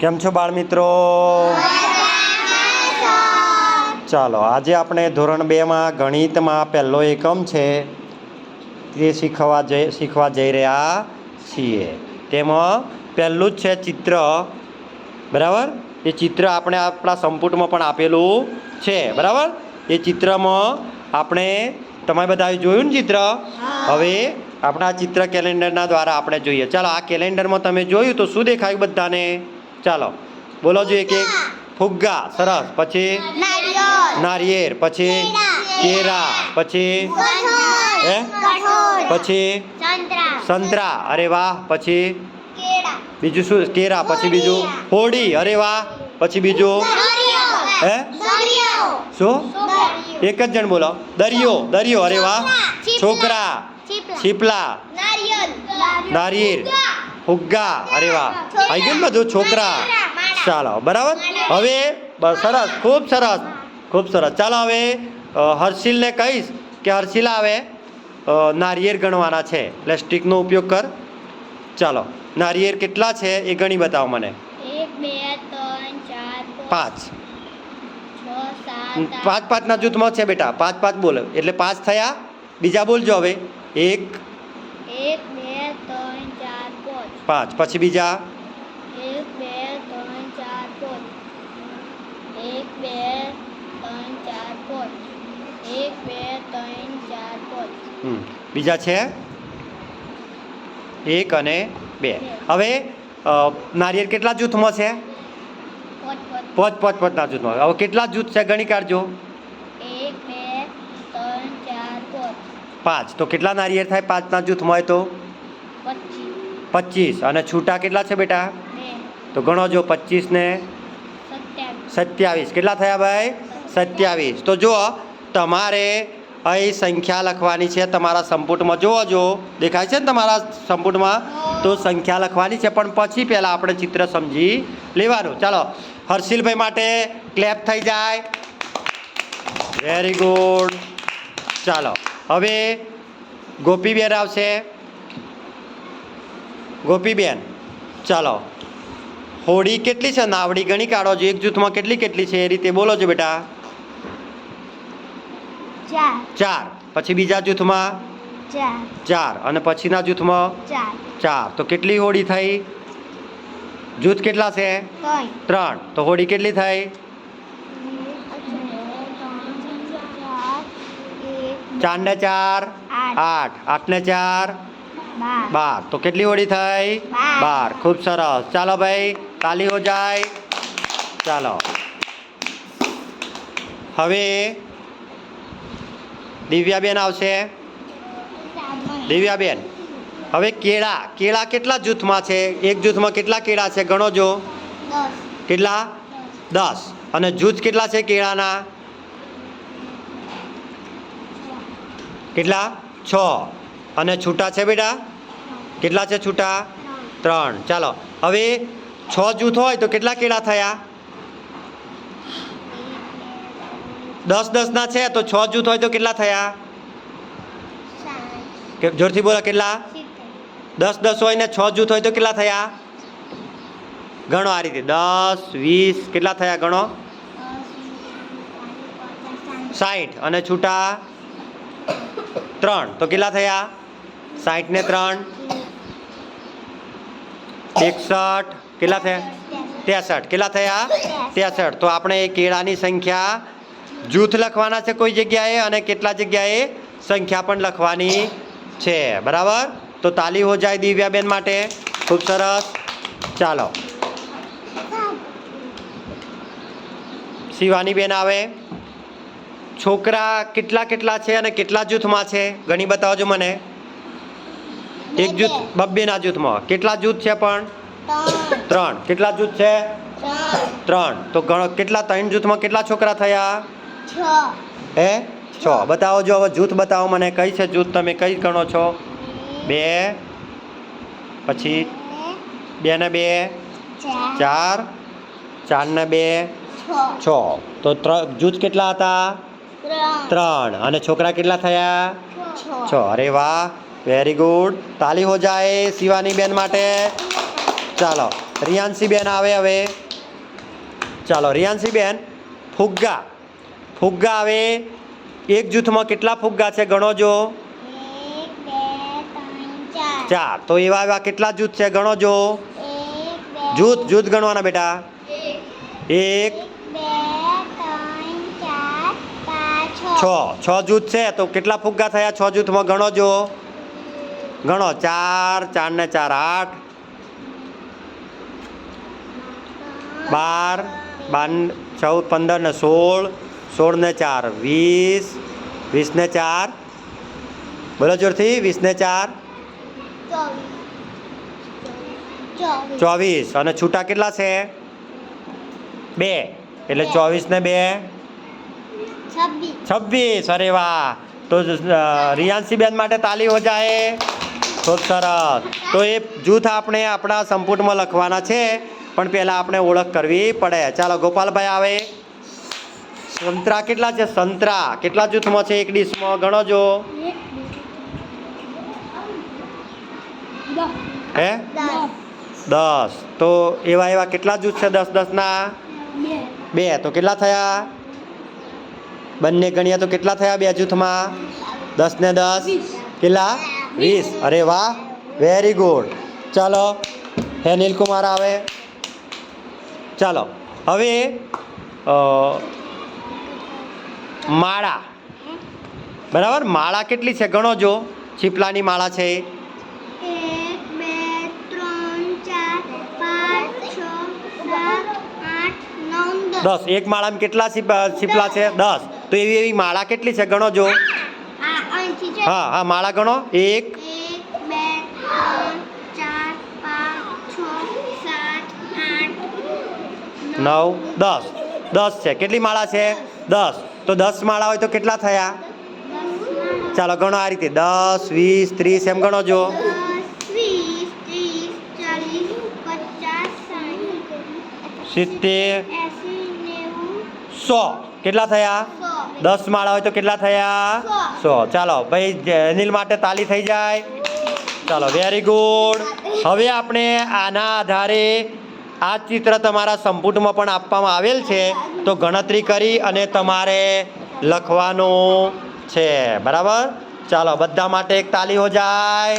કેમ છો બાળ મિત્રો ચાલો આજે આપણે ધોરણ બેમાં ગણિતમાં પહેલો એકમ છે. તે શીખવા જઈ શીખવા જઈ રહ્યા છીએ. તેમાં પહેલું જ છે ચિત્ર. બરાબર? એ ચિત્ર આપણે આપણા સંપુટમાં પણ આપેલું છે. બરાબર? એ ચિત્રમાં આપણે તમે બધાએ જોયું ને ચિત્ર? હવે આપણા ચિત્ર કેલેન્ડરના દ્વારા આપણે જોઈએ. ચાલો આ કેલેન્ડરમાં તમે જોયું તો શું દેખાયું બધાને? ચાલો. બોલો જો એક એક. ફુગ્ગા. સરસ. પછી? નારિયેર પછી? કેરા પછી? હે? પછી? સંતરા. અરે વાહ. પછી? બીજું શું? કેરા પછી બીજું? હોડી અરે વાહ. પછી બીજું? હે? શું? એક જ જણ બોલો. દરિયો. દરિયો. અરે વાહ. છોકરા. છીપલા. નારિયેર ફુગ્ગા અરે વાહ. આવી ગયું બધું છોકરા? ચાલો બરાબર? હવે સરસ ખૂબ સરસ ખૂબ સરસ. ચાલો હવે હર્ષિલને કહીશ કે હર્ષિલા આવે નારિયેર ગણવાના છે. એટલે સ્ટીકનો ઉપયોગ કર. ચાલો નારિયેર કેટલા છે એ ગણી બતાવો મને. પાંચ. પાંચ. પાંચના જૂથમાં છે બેટા. પાંચ પાંચ બોલો. એટલે પાંચ થયા. બીજા બોલજો હવે. એક. પાંચ. પછી બીજા? એક બે ત્રણ ચાર પાંચ. એક બે ત્રણ ચાર પાંચ. એક બે ત્રણ ચાર પાંચ. હમ, બીજા છે? એક અને બે. હવે નારિયેળ કેટલા જૂથમાં છે? પાંચ પાંચ. પાંચ પાંચ પાંચના જૂથમાં. હવે કેટલા જૂથ છે? ગણી કાઢજો. પાંચ. તો કેટલા નારિયેળ થાય? પાંચના જૂથમાં હોય તો? પચીસ. અને છૂટા કેટલા છે બેટા? તો ગણો જો પચીસ ને સત્યાવીસ. સત્યાવીસ. કેટલા થયા ભાઈ? સત્યાવીસ. તો જુઓ તમારે અહીં સંખ્યા લખવાની છે તમારા સંપુટમાં. જુઓ જો દેખાય છે ને તમારા સંપુટમાં? તો સંખ્યા લખવાની છે પણ પછી પહેલાં આપણે ચિત્ર સમજી લેવાનું. ચાલો હર્ષિલભાઈ માટે ક્લેપ થઈ જાય. વેરી ગુડ ચાલો હવે ગોપીબેન આવશે. ગોપીબેન ચાલો. હોડી કેટલી છે? નાવડી ગણી કાઢો છો. એક જૂથમાં કેટલી કેટલી છે? એ રીતે બોલો છો બેટા. ચાર. પછી બીજા જૂથમાં? ચાર. અને પછીના જૂથમાં? ચાર. તો કેટલી હોડી થઈ? જૂથ કેટલા છે? ત્રણ. તો હોડી કેટલી થઈ? ચાર ને ચાર. આઠ. આઠ. ને ચાર. બાર. તો કેટલી હોડી થઈ? બાર. ખૂબ સરસ. ચાલો ભાઈ તાલીઓ જાય. ચાલો. હવે દિવ્યાબેન આવશે. દિવ્યાબેન હવે કેળા. કેળા કેટલા જૂથમાં છે? એક જૂથમાં કેટલા કેળા છે? ગણો જો. કેટલા? દસ. અને જૂથ કેટલા છે કેળાના? કેટલા? છ. અને છૂટા છે બેટા? કેટલા છે છૂટા? ત્રણ. ચાલો. હવે છ જૂથ હોય તો કેટલા કેળા થયા? દસ દસના છે તો છ જૂથ હોય તો કેટલા થયા? જોરથી બોલો, કેટલા? દસ દસ હોય ને છ જૂથ હોય તો કેટલા થયા? ગણો આ રીતે. દસ, વીસ, કેટલા થયા ગણો? સાઠ અને છૂટા? ત્રણ. તો કેટલા થયા? સાઠ ને ત્રણ. એકસઠ. કેટલા થયા? ત્રેસઠ. કેટલા થયા? ત્રેસઠ. તો આપણે એ કેળાની સંખ્યા જૂથ લખવાના છે કોઈ જગ્યાએ અને કેટલા જગ્યાએ સંખ્યા પણ લખવાની છે. બરાબર? તો તાલી હો જાય દિવ્યાબેન માટે. ખૂબ સરસ. ચાલો. શિવાની બેન આવે. છોકરા કેટલા કેટલા છે અને કેટલા જૂથમાં છે? ઘણી બતાવજો મને. એક જૂથ બબ્બેના જૂથમાં. કેટલા જૂથ છે પણ? ત્રણ. કેટલા જૂથ છે? ત્રણ. તો કેટલા ત્રણ જૂથમાં કેટલા છોકરા થયા? હે? છ. બતાવો જો હવે જૂથ બતાવો મને. કઈ છે જૂથ? તમે કઈ ગણો છો? બે. પછી બે. ને બે. ચાર. ચાર. ને બે. છ. તો ત્રણ જૂથ કેટલા હતા? ત્રણ. અને છોકરા કેટલા થયા? છ. અરે વાહ. વેરી ગુડ તાલી હો જાય શિવાની બેન માટે ચાલો રિયાન્સી બેન આવે હવે ચાલો રિયાન્સી બેન ફુગ્ગા ફુગ્ગા આવે એક જૂથમાં કેટલા ફુગ્ગા છે ગણો જો એક બે ત્રણ ચાર ચાર તો એવા એવા કેટલા જૂથ છે ગણો જો એક બે જૂથ જૂથ ગણવાના બેટા એક બે ત્રણ ચાર પાંચ છ છ જૂથ છે તો કેટલા ફુગ્ગા થયા છ જૂથમાં ગણો જો ગણો ચાર ચાર ને ચાર આઠ. બાર બાર ચૌદ પંદર ને સોળ સોળ ને ચાર વીસ વીસ ને ચાર. બોલો જોરથી વીસ ને ચાર. ચોવીસ. અને છૂટા કેટલા છે? બે. એટલે ચોવીસ ને બે. છવ્વીસ. છવ્વીસ. અરે વાહ. તો રિયાંશી બેન માટે તાલી હો જાય ખૂબ સરસ. તો એ જૂથ આપણે આપણા સંપુટમાં લખવાના છે પણ પહેલાં આપણે ઓળખ કરવી પડે. ચાલો ગોપાલભાઈ આવે. સંતરા કેટલા છે? સંતરા. કેટલા જૂથમાં છે એક ડીશમાં? ગણો જો. હે? દસ. દસ તો એવા એવા કેટલા જૂથ છે દસ દસના? બે. તો કેટલા થયા? બંને ગણ્યા તો કેટલા થયા બે જૂથમાં? દસ. ને દસ કેટલા? વીસ. અરે વાહ વેરી ગુડ ચાલો હે નીલકુમાર આવે. ચાલો હવે માળા. બરાબર? માળા કેટલી છે? ગણો જો. છીપલાની માળા છે દસ. એક માળામાં કેટલા છીપલા છે? દસ. તો એવી એવી માળા કેટલી છે? ગણો જો. હા હા, માળા ગણો. એક. નવ, દસ. દસ છે. કેટલી માળા છે? દસ. તો દસ માળા હોય તો કેટલા થયા? ચાલો, ગણો આ રીતે. દસ, વીસ, ત્રીસ, એમ ગણો જો. સિત્તેર. સો. કેટલા થયા? દસ માળા હોય તો કેટલા થયા? સો. ચાલો, ભાઈ અનિલ માટે તાલી થઈ જાય. ચાલો વેરી ગુડ હવે આપણે આના આધારે આ ચિત્ર તમારા સંપુટમાં પણ આપવામાં આવેલ છે. તો ગણતરી કરી અને તમારે લખવાનું છે. બરાબર? ચાલો, બધા માટે એક તાલી હો જાય.